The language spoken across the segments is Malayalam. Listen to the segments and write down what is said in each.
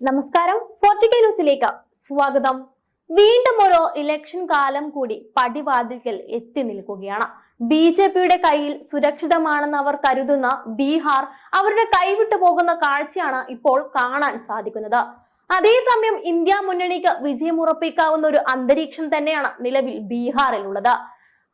നമസ്കാരം. ഫോർട്ടിക്കൽ ന്യൂസിലേക്ക് സ്വാഗതം. വീണ്ടും ഒരു ഇലക്ഷൻ കാലം കൂടി പടിവാതിൽക്കൽ എത്തി നിൽക്കുകയാണ്. ബി ജെ പിയുടെ കയ്യിൽ സുരക്ഷിതമാണെന്ന് അവർ കരുതുന്ന ബീഹാർ അവരുടെ കൈവിട്ടു പോകുന്ന കാഴ്ചയാണ് ഇപ്പോൾ കാണാൻ സാധിക്കുന്നത്. അതേസമയം ഇന്ത്യ മുന്നണിക്ക് വിജയമുറപ്പിക്കാവുന്ന ഒരു അന്തരീക്ഷം തന്നെയാണ് നിലവിൽ ബീഹാറിലുള്ളത്.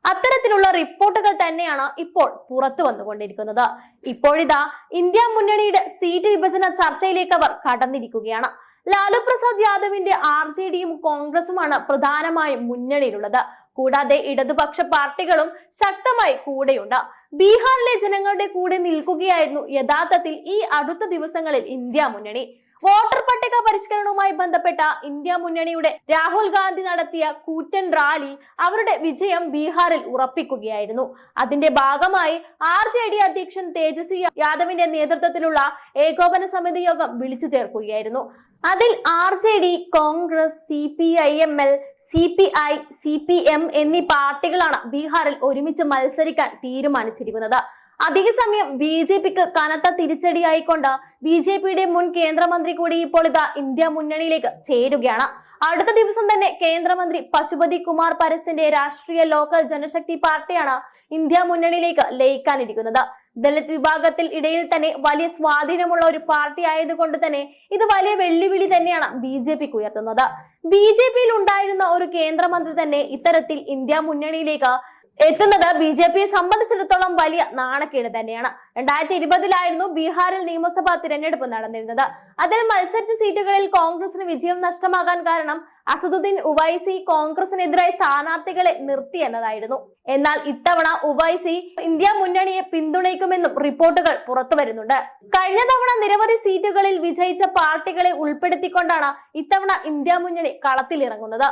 അത്തരത്തിലുള്ള റിപ്പോർട്ടുകൾ തന്നെയാണ് ഇപ്പോൾ പുറത്തു വന്നുകൊണ്ടിരിക്കുന്നത്. ഇപ്പോഴിതാ ഇന്ത്യ മുന്നണിയുടെ സീറ്റ് വിഭജന ചർച്ചയിലേക്ക് അവർ കടന്നിരിക്കുകയാണ്. ലാലു പ്രസാദ് യാദവിന്റെ ആർ ജെ ഡിയും കോൺഗ്രസുമാണ് പ്രധാനമായും മുന്നണിയിലുള്ളത്. കൂടാതെ ഇടതുപക്ഷ പാർട്ടികളും ശക്തമായി കൂടെയുണ്ട്. ബീഹാറിലെ ജനങ്ങളുടെ കൂടെ നിൽക്കുകയായിരുന്നു യഥാർത്ഥത്തിൽ ഈ അടുത്ത ദിവസങ്ങളിൽ ഇന്ത്യ മുന്നണി. വോട്ടർ പട്ടിക പരിഷ്കരണവുമായി ബന്ധപ്പെട്ട ഇന്ത്യ മുന്നണിയുടെ രാഹുൽ ഗാന്ധി നടത്തിയ കൂറ്റൻ റാലി അവരുടെ വിജയം ബീഹാറിൽ ഉറപ്പിക്കുകയായിരുന്നു. അതിന്റെ ഭാഗമായി ആർ ജെ ഡി അധ്യക്ഷൻ തേജസ്വി യാദവിന്റെ നേതൃത്വത്തിലുള്ള ഏകോപന സമിതി യോഗം വിളിച്ചു ചേർക്കുകയായിരുന്നു. അതിൽ R J D Congress C P I M L C P I C P M എന്നീ പാർട്ടികളാണ് ബീഹാറിൽ ഒരുമിച്ച് മത്സരിക്കാൻ തീരുമാനിച്ചിരിക്കുന്നത്. അധിക സമയം ബി ജെ പിക്ക് കനത്ത തിരിച്ചടിയായിക്കൊണ്ട് ബി ജെ പിയുടെ മുൻ കേന്ദ്രമന്ത്രി കൂടി ഇപ്പോൾ ഇതാ ഇന്ത്യ മുന്നണിയിലേക്ക് ചേരുകയാണ്. അടുത്ത ദിവസം തന്നെ കേന്ദ്രമന്ത്രി പശുപതി കുമാർ പരസിന്റെ രാഷ്ട്രീയ ലോക്കൽ ജനശക്തി പാർട്ടിയാണ് ഇന്ത്യ മുന്നണിയിലേക്ക് ലയിക്കാനിരിക്കുന്നത്. ദളിത് വിഭാഗത്തിൽ ഇടയിൽ തന്നെ വലിയ സ്വാധീനമുള്ള ഒരു പാർട്ടി ആയതുകൊണ്ട് തന്നെ ഇത് വലിയ വെല്ലുവിളി തന്നെയാണ് ബി ജെ പിക്ക് ഉയർത്തുന്നത്. ബി ജെ പിയിൽ ഉണ്ടായിരുന്ന ഒരു കേന്ദ്രമന്ത്രി തന്നെ ഇത്തരത്തിൽ ഇന്ത്യ മുന്നണിയിലേക്ക് എത്തുന്നത് ബി ജെ പിയെ സംബന്ധിച്ചിടത്തോളം വലിയ നാണക്കേട് തന്നെയാണ്. രണ്ടായിരത്തി ഇരുപതിലായിരുന്നു ബീഹാറിൽ നിയമസഭാ തിരഞ്ഞെടുപ്പ് നടന്നിരുന്നത്. അതിൽ മത്സരിച്ച സീറ്റുകളിൽ കോൺഗ്രസിന് വിജയം നഷ്ടമാകാൻ കാരണം അസദുദ്ദീൻ ഉവൈസി കോൺഗ്രസിനെതിരായി സ്ഥാനാർത്ഥികളെ നിർത്തി എന്നതായിരുന്നു. എന്നാൽ ഇത്തവണ ഉവൈസി ഇന്ത്യ മുന്നണിയെ പിന്തുണയ്ക്കുമെന്നും റിപ്പോർട്ടുകൾ പുറത്തു വരുന്നുണ്ട്. കഴിഞ്ഞ തവണ നിരവധി സീറ്റുകളിൽ വിജയിച്ച പാർട്ടികളെ ഉൾപ്പെടുത്തിക്കൊണ്ടാണ് ഇത്തവണ ഇന്ത്യ മുന്നണി കളത്തിലിറങ്ങുന്നത്.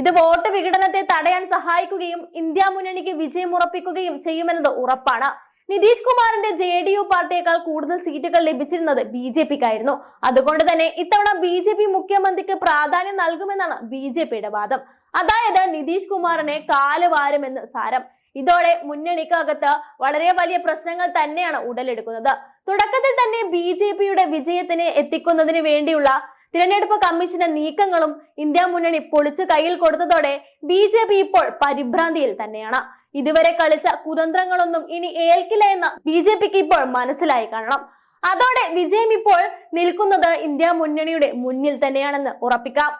ഇത് വോട്ട് വിഘടനത്തെ തടയാൻ സഹായിക്കുകയും ഇന്ത്യ മുന്നണിക്ക് വിജയം ഉറപ്പിക്കുകയും ചെയ്യുമെന്നത് ഉറപ്പാണ്. നിതീഷ് കുമാറിന്റെ ജെ ഡി യു പാർട്ടിയേക്കാൾ കൂടുതൽ സീറ്റുകൾ ലഭിച്ചിരുന്നത് ബി ജെ പിക്കായിരുന്നു. അതുകൊണ്ട് തന്നെ ഇത്തവണ ബി ജെ പി മുഖ്യമന്ത്രിക്ക് പ്രാധാന്യം നൽകുമെന്നാണ് ബി ജെ പിയുടെ വാദം. അതായത് നിതീഷ് കുമാറിനെ കാൽ വാരുമെന്ന് സാരം. ഇതോടെ മുന്നണിക്കകത്ത് വളരെ വലിയ പ്രശ്നങ്ങൾ തന്നെയാണ് ഉടലെടുക്കുന്നത്. തുടക്കത്തിൽ തന്നെ ബി ജെ പിയുടെ വിജയത്തിന് എത്തിക്കുന്നതിന് വേണ്ടിയുള്ള തിരഞ്ഞെടുപ്പ് കമ്മീഷന്റെ നീക്കങ്ങളും ഇന്ത്യ മുന്നണി പൊളിച്ച് കയ്യിൽ കൊടുത്തതോടെ ബി ജെ പി ഇപ്പോൾ പരിഭ്രാന്തിയിൽ തന്നെയാണ്. ഇതുവരെ കളിച്ച കുതന്ത്രങ്ങളൊന്നും ഇനി ഏൽക്കില്ല എന്ന് ബി ജെ പിക്ക് ഇപ്പോൾ മനസ്സിലായി കാണണം. അതോടെ വിജയം ഇപ്പോൾ നിൽക്കുന്നത് ഇന്ത്യ മുന്നണിയുടെ മുന്നിൽ തന്നെയാണെന്ന് ഉറപ്പിക്കാം.